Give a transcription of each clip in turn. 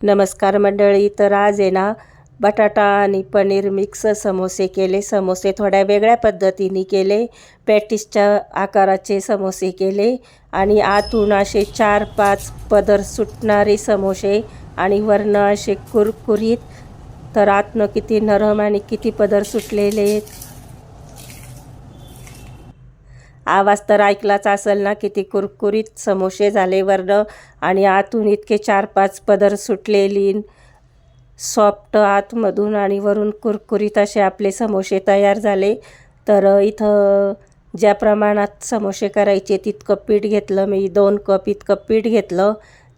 नमस्कार मंडळी तर आज आहे ना बटाटा आणि पनीर मिक्स समोसे केले. समोसे थोड्या वेगळ्या पद्धतीने केले. पॅटिसच्या आकाराचे समोसे केले. आणि आतून असे चार पाच पदर सुटणारे समोसे आणि वरनं असे कुरकुरीत तर आतनं किती नरम आणि किती पदर सुटलेले आहेत. आवाज तर ऐकलाच असेल ना किती कुरकुरीत समोसे झाले वरनं. आणि आतून इतके चार पाच पदर सुटलेली सॉफ्ट आतमधून आणि वरून कुरकुरीत असे आपले समोसे तयार झाले. तर इथं ज्या प्रमाणात समोसे करायचे तितकं पीठ घेतलं मी दोन कप इतकं पीठ घेतलं.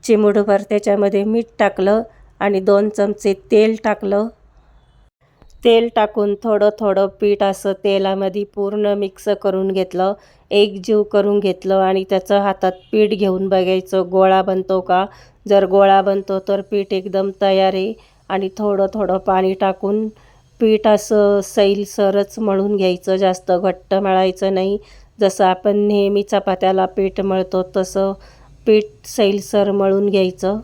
चिमुडभर त्याच्यामध्ये मीठ टाकलं आणि दोन चमचे तेल टाकलं. तेल टाकून थोडं थोडं पीठ असं तेलामध्ये पूर्ण मिक्स करून घेतलं. एक जीव करून घेतलं आणि त्याचं हातात पीठ घेऊन बघायचं गोळा बनतो का? जर गोळा बनतो तर पीठ एकदम तयार आहे आणि थोडं थोडं पाणी टाकून पीठ असं सैलसरच मळून घ्यायचं जास्त घट्ट मळायचं नाही. जसं आपण नेहमी चपात्याला पीठ मळतो तसं पीठ सैलसर मळून घ्यायचं.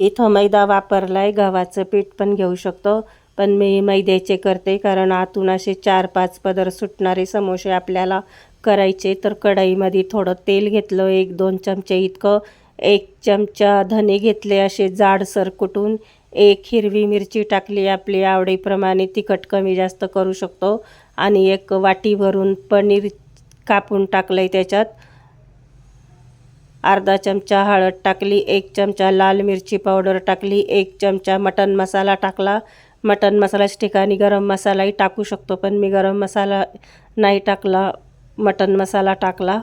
इथं मैदा वापरला आहे गव्हाचं पीठ पण घेऊ शकतो. पण मी मैद्याचे करते कारण आतून असे चार पाच पदर सुटणारे समोसे आपल्याला करायचे. तर कढईमध्ये थोडं तेल घेतलं एक दोन चमचे इतकं एक चमचा धने घेतले असे जाडसर कुटून एक हिरवी मिरची टाकली आपली आवडीप्रमाणे तिखट कमी जास्त करू शकतो आणि एक वाटी भरून पनीर कापून टाकलं आहे त्याच्यात. अर्धा चमचा हळद टाकली एक चमचा लाल मिरची पावडर टाकली एक चमचा मटन मसाला टाकला मटन मसाल्याच्या ठिकाणी गरम मसालाही टाकू शकतो पण मी गरम मसाला नाही टाकला मटन मसाला टाकला.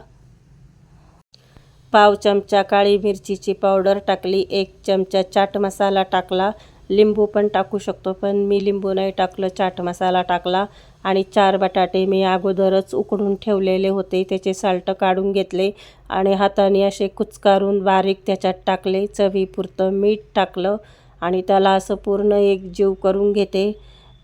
पाव चमचा काळी मिरचीची पावडर टाकली एक चमचा चाट मसाला टाकला लिंबू पण टाकू शकतो पण मी लिंबू नाही टाकलं चाट मसाला टाकला आणि चार बटाटे मी अगोदरच उकडून ठेवलेले होते त्याचे साल्ट काढून घेतले आणि हाताने असे कुचकारून बारीक त्याच्यात टाकले चवीपुरतं मीठ टाकलं आणि त्याला असं पूर्ण एक जीव करून घेते.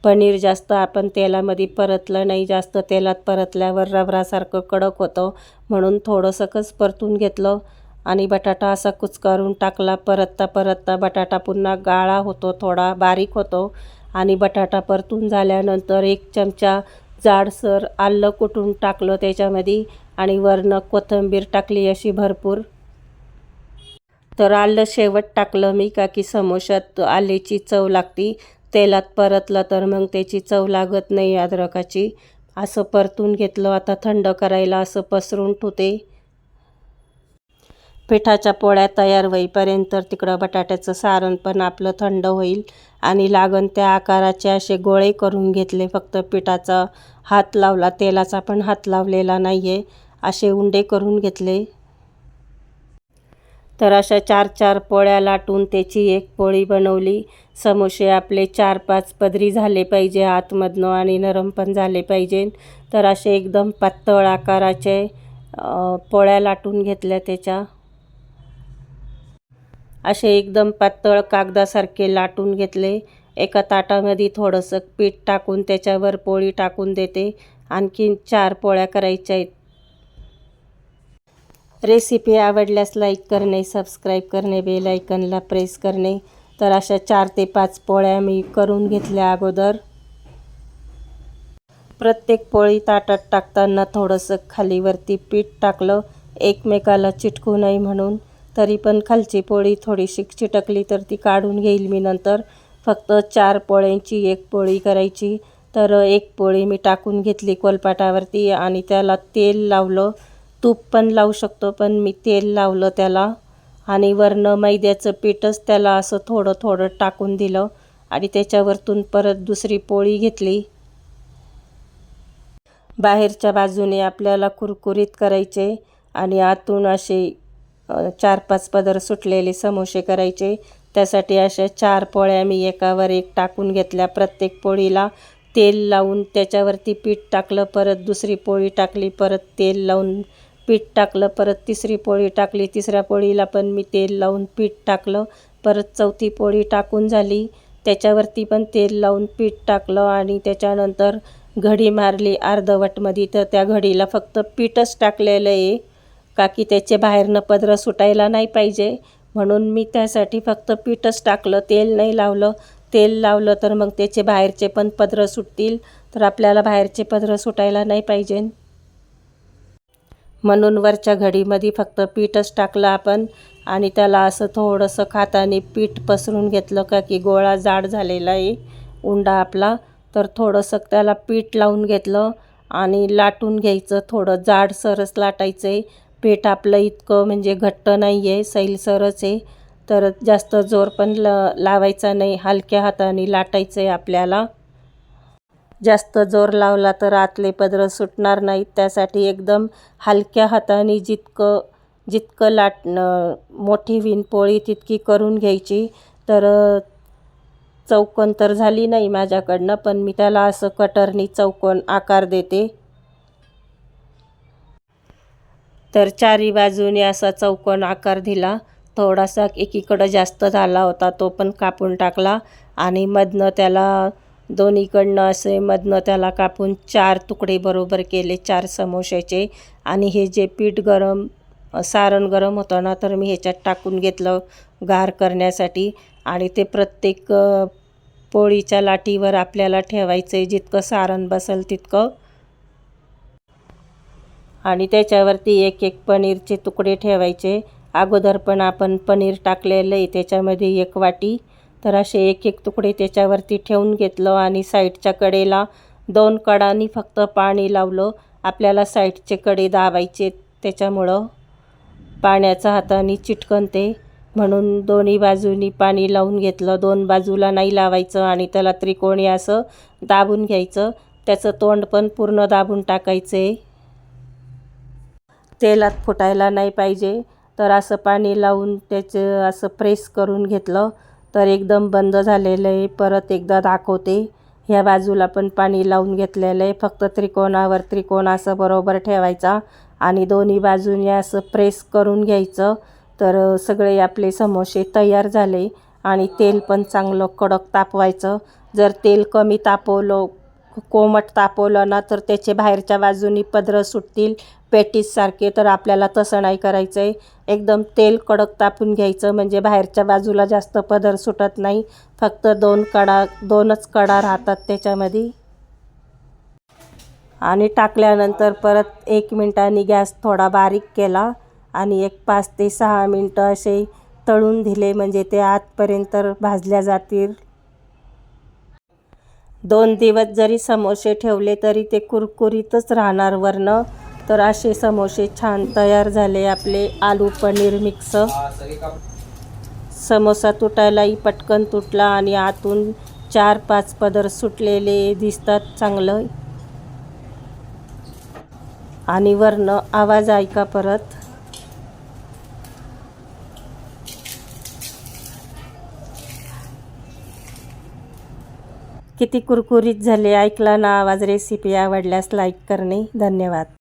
पनीर जास्त आपण तेलामध्ये परतलं नाही जास्त तेलात परतल्यावर रबरासारखं कडक होतं म्हणून थोडंसं कस परतून घेतलं आणि बटाटा असा कुचकारून टाकला. परतता परतता बटाटा पुन्हा गाळा होतो थोडा बारीक होतो आणि बटाटा परतून झाल्यानंतर एक चमचा जाडसर आलं कुटून टाकलं त्याच्यामध्ये आणि वरनं कोथिंबीर टाकली अशी भरपूर. तर आलं शेवट टाकलं मी का की समोशात आल्याची चव लागती. तेलात परतलं तर मग त्याची चव लागत नाही अद्रकाची. असं परतून घेतलं. आता थंड करायला असं पसरून ठेवते. पिठाच्या पोळ्या तयार होईपर्यंत तिकडं बटाट्याचं सारण पण आपलं थंड होईल. आणि लागण त्या आकाराचे असे गोळे करून घेतले. फक्त पिठाचा हात लावला. तेलाचा पण हात लावलेला नाही आहे असे उंडे करून घेतले. तर अशा चार चार पोळ्या लाटून त्याची एक पोळी बनवली. समोसे आपले चार पाच पदरी झाले पाहिजे आतमधनं आणि नरम पण झाले पाहिजे. तर असे एकदम पातळ आकाराचे पोळ्या लाटून घेतल्या त्याच्या. असे एकदम पातळ कागदासारखे लाटून घेतले. एका ताटामध्ये थोडंसं पीठ टाकून त्याच्यावर पोळी टाकून देते. आणखीन चार पोळ्या करायच्या आहेत. रेसिपी आवडल्यास लाईक करणे सबस्क्राईब करणे बेल आयकनला प्रेस करणे. तर अशा चार ते पाच पोळ्या मी करून घेतल्या अगोदर. प्रत्येक पोळी ताटात टाकताना थोडंसं खालीवरती पीठ टाकलं. एकमेकाला चिटकू नये म्हणून. तरी पण खालची पोळी थोडीशी चिटकली तर ती काढून घेईल मी नंतर. फक्त चार पोळ्यांची एक पोळी करायची. तर एक पोळी मी टाकून घेतली कोलपाटावरती आणि त्याला तेल लावलं. तूप पण लावू शकतो पण मी तेल लावलं त्याला. आणि वरनं मैद्याचं पीठच त्याला असं थोडं थोडं टाकून दिलं. आणि त्याच्यावरतून परत दुसरी पोळी घेतली. बाहेरच्या बाजूने आपल्याला कुरकुरीत करायचे आणि आतून असे चार पाच पदर सुटलेले समोसे करायचे. त्यासाठी अशा चार पोळ्या मी एकावर एक टाकून घेतल्या प्रत्येक पोळीला. तेल लावून त्याच्यावरती पीठ टाकलं परत दुसरी पोळी टाकली परत तेल लावून पीठ टाकलं परत तिसरी पोळी टाकली. तिसऱ्या पोळीला पण मी तेल लावून पीठ टाकलं. परत चौथी पोळी टाकून झाली. त्याच्यावरती पण तेल लावून पीठ टाकलं आणि त्याच्यानंतर घडी मारली अर्धवटमध्ये. तर त्या घडीला फक्त पीठच टाकलेलं आहे का की त्याचे बाहेरनं पदरं सुटायला नाही पाहिजे. म्हणून मी त्यासाठी फक्त पीठच टाकलं. तेल नाही लावलं. तेल लावलं तर मग त्याचे बाहेरचे पण पदरं सुटतील. तर आपल्याला बाहेरचे पदरं सुटायला नाही पाहिजे. म्हणून वरच्या घडीमध्ये फक्त पीठच टाकलं आपण आणि त्याला असं थोडंसं खाताने पीठ पसरून घेतलं का की गोळा जाड झालेला आहे उंडा आपला. तर थोडंसं त्याला पीठ लावून घेतलं आणि लाटून घ्यायचं थोडं जाड सरस लाटायचं आहे पीठ आपलं इतकं म्हणजे घट्ट नाही आहे सैलसरच आहे. तर जास्त जोर पण ल लावायचा नाही हलक्या हाताने लाटायचं आहे आपल्याला. जास्त जोर लावला तर आतले पदरं सुटणार नाहीत. त्यासाठी एकदम हलक्या हाताने जितकं जितकं लाट मोठी विणपोळी तितकी करून घ्यायची. तर चौकोन तर झाली नाही माझ्याकडनं पण मी त्याला असं कटरनी चौकोन आकार देते. तर चारी बाजूने असा चौकोन आकार दिला. थोडासा एकीकडं जास्त झाला होता तो पण कापून टाकला आणि मधनं त्याला दोन्हीकडनं असे मधनं त्याला कापून चार तुकडे बरोबर केले चार समोश्याचे. आणि हे जे पीठ गरम सारण गरम होतं ना तर मी ह्याच्यात टाकून घेतलं गार करण्यासाठी. आणि ते प्रत्येक पोळीच्या लाटीवर आपल्याला ठेवायचं आहे जितकं सारण बसेल तितकं. आणि त्याच्यावरती एक एक पनीरचे तुकडे ठेवायचे. अगोदर पण आपण पनीर टाकलेलं आहे त्याच्यामध्ये एक वाटी. तर असे एक एक तुकडे त्याच्यावरती ठेवून घेतलं आणि साईडच्या कडेला दोन कडांनी फक्त पाणी लावलं. आपल्याला साईडचे कडे दाबायचे त्याच्यामुळं पाण्याचा हाताने चिटकन ते. म्हणून दोन्ही बाजूनी पाणी लावून घेतलं. दोन बाजूला नाही लावायचं आणि त्याला त्रिकोणी असं दाबून घ्यायचं. त्याचं तोंड पण पूर्ण दाबून टाकायचे. तेलात फुटायला नाही पाहिजे. तर असं पाणी लावून त्याचं असं प्रेस करून घेतलं. तर एकदम बंद झालेलं आहे. परत एकदा दाखवते. ह्या बाजूला पण पाणी लावून घेतलेलं आहे. फक्त त्रिकोणावर त्रिकोण असं बरोबर ठेवायचा आणि दोन्ही बाजूने असं प्रेस करून घ्यायचं. तर सगळे आपले समोसे तयार झाले आणि तेल पण चांगलं कडक तापवायचं. जर तेल कमी तापवलं कोमट तापवलं ना तर त्याचे बाहेरच्या बाजूनी पदरं सुटतील. पॅटीससारखे तर आपल्याला तसं नाही करायचं आहे एकदम तेल कडक तापून घ्यायचं म्हणजे बाहेरच्या बाजूला जास्त पदर सुटत नाही. फक्त दोन कडा दोनच कडा राहतात त्याच्यामध्ये. आणि टाकल्यानंतर परत एक मिनटाने गॅस थोडा बारीक केला आणि एक पाच ते सहा मिनटं असे तळून दिले म्हणजे ते आतपर्यंत भाजल्या जातील. दोन दिवस जरी समोसे ठेवले तरी ते कुरकुरीतच राहणार वरनं. तर असे समोसे छान तयार झाले आपले आलू पनीर मिक्स समोसा तुटायलाही पटकन तुटला आणि आतून चार पाच पदर सुटलेले दिसतात चांगलं. आणि वरनं आवाज ऐका परत. किती कुरकुरीत झाले ऐकला ना आवाज रेसिपी आवडल्यास लाईक करणे. धन्यवाद.